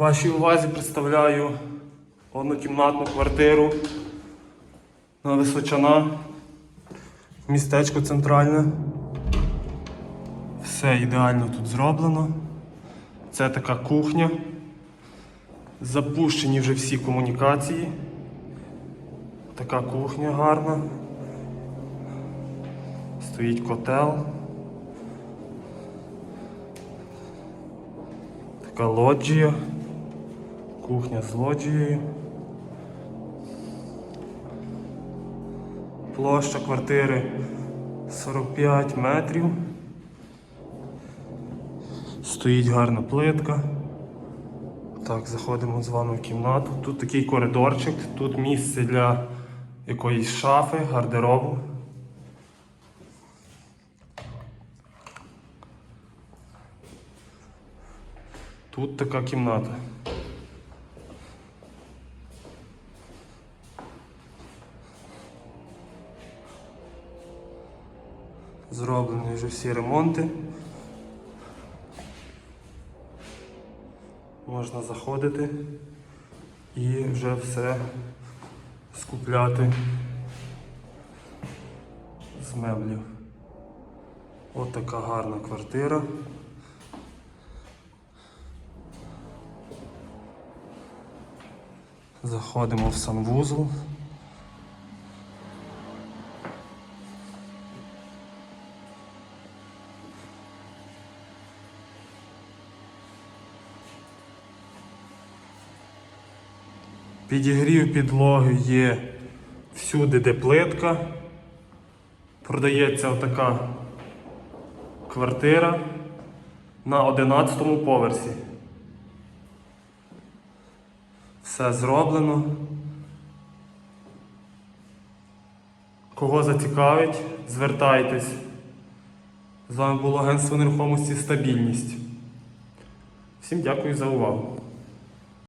Вашій увазі представляю однокімнатну квартиру на Височана, містечко центральне. Все ідеально тут зроблено. Це така кухня. Запущені вже всі комунікації. Така кухня гарна. Стоїть котел. Така лоджія. Кухня з лоджією. Площа квартири 45 метрів. Стоїть гарна плитка. Так, заходимо з вами в кімнату. Тут такий коридорчик, тут місце для якоїсь шафи, гардеробу. Тут така кімната. Зроблені вже всі ремонти. Можна заходити і вже все скупляти з меблів. От така гарна квартира. Заходимо в санвузол. Підігрів підлоги є всюди, де плитка. Продається отака квартира на 11 поверсі. Все зроблено. Кого зацікавить, звертайтесь. З вами було агентство нерухомості Стабільність. Всім дякую за увагу.